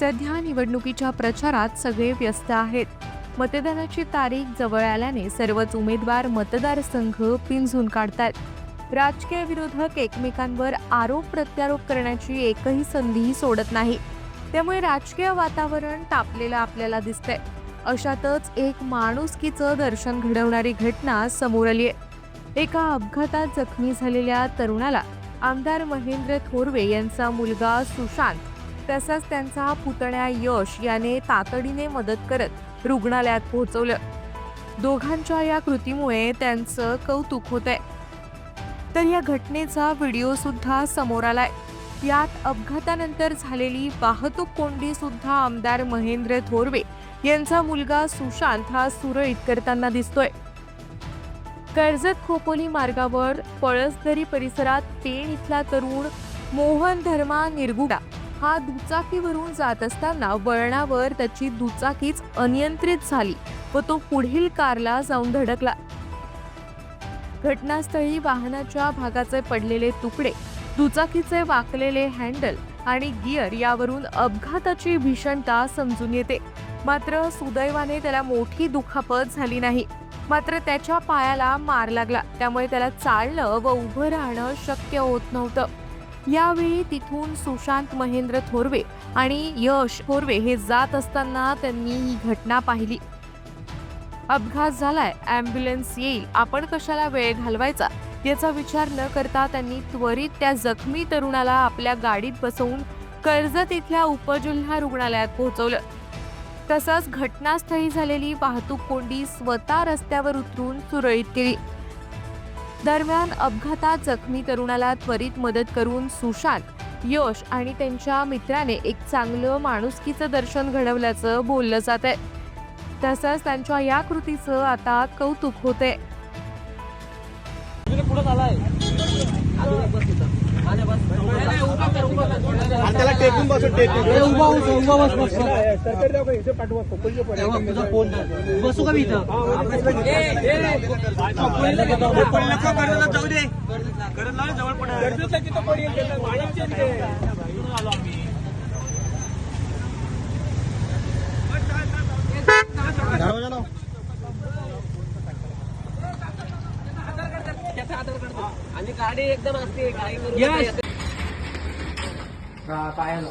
सध्या निवडणुकीच्या प्रचारात सगळे व्यस्त आहेत. मतदानाची तारीख जवळ आल्याने सर्वच उमेदवार मतदारसंघ पिंजून काढतात. राजकीय विरोधक एकमेकांवर आरोप प्रत्यारोप करण्याची एकही संधीही सोडत नाही. त्यामुळे राजकीय वातावरण तापलेलं आपल्याला दिसतंय. अशातच एक माणुसकीचं दर्शन घडवणारी घटना समोर आली आहे. एका अपघातात जखमी झालेल्या तरुणाला आमदार महेंद्र थोरवे यांचा मुलगा सुशांत तसंच त्यांचा पुतण्या यश याने तातडीने मदत करत रुग्णालयात पोहोचवलं. दोघांच्या या कृतीमुळे त्यांचं कौतुक होत आहे तर या घटनेचा व्हिडिओ सुद्धा समोर आलाय. यात अपघातानंतर झालेली वाहतूक कोंडी सुद्धा आमदार महेंद्र थोरवे यांचा मुलगा सुशांत हा सुरळीत करताना दिसतोय. कर्जत खोपोली मार्गावर पळसदरी परिसरात पेण इथला तरुण मोहन धर्मा निरगुडा हा दुचाकीवरून जात असताना वळणावर त्याची दुचाकीच अनियंत्रित झाली व तो पुढील कारला जाऊन धडकला. घटनास्थळी वाहनाच्या भागाचे पडलेले तुकडे दुचाकीचे वाकलेले हँडल आणि गिअर यावरून अपघाताची भीषणता समजून येते. मात्र सुदैवाने त्याला मोठी दुखापत झाली नाही. मात्र त्याच्या पायाला मार लागला त्यामुळे त्याला चालणं व उभं राहणं शक्य होत नव्हतं. यावेळी तिथून सुशांत महेंद्र थोरवे आणि यश थोरवे हे जात असताना त्यांनी ही घटना पाहिली. अपघात झालाय ॲम्ब्युलन्स येईल आपण कशाला वेळ घालवायचा? याचा विचार न करता त्यांनी त्वरित त्या जखमी तरुणाला आपल्या गाडीत बसवून कर्जत इथल्या उपजिल्हा रुग्णालयात पोहोचवलं. तसंच घटनास्थळी झालेली वाहतूक कोंडी स्वतः रस्त्यावर उतरून सुरळीत केली. दरम्यान अपघातात जखमी तरुणाला त्वरित मदत करून सुशांत यश आणि त्यांच्या मित्राने एक चांगलं माणुसकीचं दर्शन घडवल्याचं बोललं जात आहे तसंच त्यांच्या या कृतीचं आता कौतुक होते पुढे चालाय आणि त्याला टेकून बसू टेकून उभा बस उभा बस बस सरकारी दवाखाना इथे पाठवा खोपोलीच्या पर्यंत. तुझा फोन बसू का मी इथं पडेल आणि गाडी एकदम असते काय आलं?